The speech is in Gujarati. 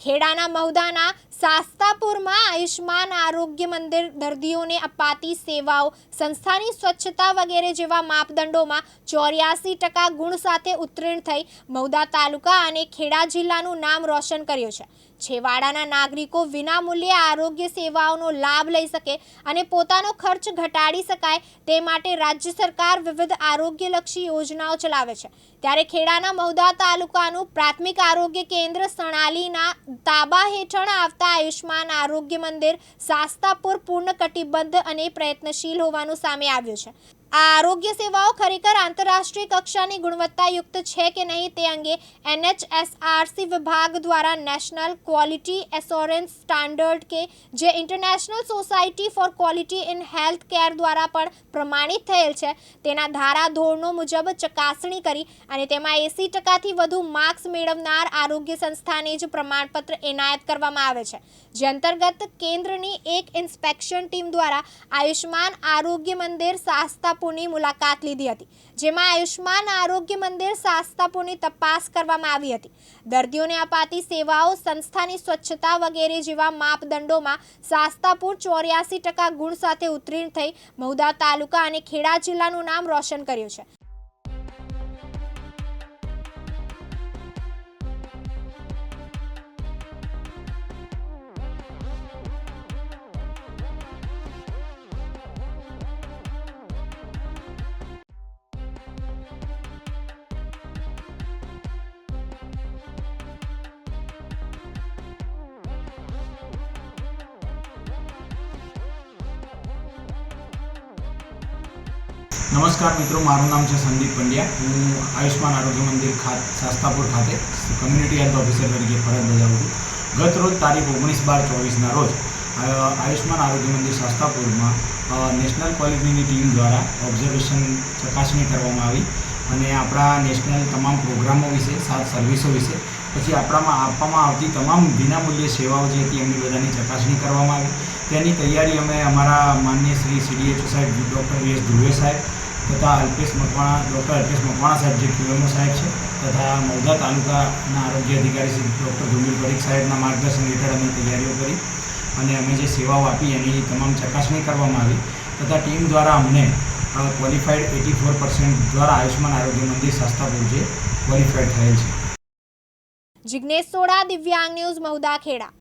ખેડાના મહુદાના સાસ્તાપુરમાં આયુષ્માન આરોગ્ય મંદિર દર્દીઓને અપાતી સેવાઓ, સંસ્થાની સ્વચ્છતા વગેરે જેવા માપદંડોમાં ચોર્યાસી ટકા ગુણ સાથે ઉત્તીર્ણ થઈ મહુદા તાલુકા અને ખેડા જિલ્લાનું નામ રોશન કર્યું છે. છેવાડાના નાગરિકો વિનામૂલ્યે આરોગ્ય સેવાઓનો લાભ લઈ શકે અને પોતાનો ખર્ચ ઘટાડી શકાય તે માટે રાજ્ય સરકાર વિવિધ આરોગ્યલક્ષી યોજનાઓ ચલાવે છે. ત્યારે ખેડાના મહુદા તાલુકાનું પ્રાથમિક આરોગ્ય કેન્દ્ર સણાલીના તાબા હેઠળ આવતા આયુષ્માન આરોગ્ય મંદિર શાસ્તાપુર પૂર્ણ કટિબદ્ધ અને પ્રયત્નશીલ હોવાનું સામે આવ્યું છે. આ આરોગ્ય સેવાઓ ખરેખર આંતરરાષ્ટ્રીય કક્ષાની ગુણવત્તાયુક્ત છે કે નહીં તે અંગે એનએચએસઆરસી વિભાગ દ્વારા નેશનલ ક્વોલિટી એસોરન્સ સ્ટાન્ડર્ડ કે જે international society for quality in health care દ્વારા પણ પ્રમાણિત થયેલ છે, તેના ધારાધોરણો મુજબ ચકાસણી કરી અને તેમાં એંસી ટકાથી વધુ માર્ક્સ મેળવનાર આરોગ્ય સંસ્થાને જ પ્રમાણપત્ર એનાયત કરવામાં આવે છે. જે અંતર્ગત કેન્દ્રની એક ઇન્સ્પેક્શન ટીમ દ્વારા આયુષ્માન આરોગ્ય મંદિર શાસ્તાપુરની મુલાકાત લીધી હતી, જેમાં આયુષ્માન આરોગ્ય મંદિર શાસ્તાપુરની તપાસ કરવામાં આવી હતી. દર્દીઓને અપાતી સેવાઓ, સંસ્થાની સ્વચ્છતા વગેરે જેવા માપદંડોમાં શાસ્તાપુર ચોર્યાસી ટકા ગુણ સાથે ઉત્તીર્ણ થઈ મહુદા તાલુકા અને ખેડા જિલ્લાનું નામ રોશન કર્યું છે. નમસ્કાર મિત્રો, મારું નામ છે સંદીપ પંડ્યા. હું આયુષ્માન આરોગ્ય મંદિર ખાત શાસ્તાપુર ખાતે કમ્યુનિટી હેલ્થ ઓફિસર તરીકે ફરજ બજાવું છું. ગત રોજ તારીખ ઓગણીસ બાર ચોવીસના રોજ આયુષ્માન આરોગ્ય મંદિર શાસ્તાપુરમાં નેશનલ ક્વોલિટીની ટીમ દ્વારા ઓબ્ઝર્વેશન ચકાસણી કરવામાં આવી અને આપણા નેશનલ તમામ પ્રોગ્રામો વિશે, સાત સર્વિસો વિશે, પછી આપણામાં આપવામાં આવતી તમામ વિનામૂલ્ય સેવાઓ જે હતી એમની બધાની ચકાસણી કરવામાં આવી. તેની તૈયારી અમે અમારા માન્ય શ્રી સીડીએચઓ સાહેબ ડૉક્ટર એસ ધ્રુવે સાહેબ તથા અલ્પેશ મકવાણા, ડૉક્ટર અલ્પેશ મકવાણા સાહેબ જે ક્યુએમઓ સાહેબ છે તથા મૌદા તાલુકાના આરોગ્ય અધિકારી શ્રી ડૉક્ટર ધુમિલ પરીખ સાહેબના માર્ગદર્શન હેઠળ અમે તૈયારીઓ કરી અને અમે જે સેવાઓ આપી એની તમામ ચકાસણી કરવામાં આવી તથા ટીમ દ્વારા અમને ક્વોલિફાઈડ એટી ફોર પર્સન્ટ દ્વારા આયુષ્માન આરોગ્ય મંદિર સંસ્થાપુર જે ક્વોલિફાઈડ થયેલ છે. જિજ્ઞેશ સોડા, દિવ્યાંગ ન્યૂઝ મહુદા ખેડા.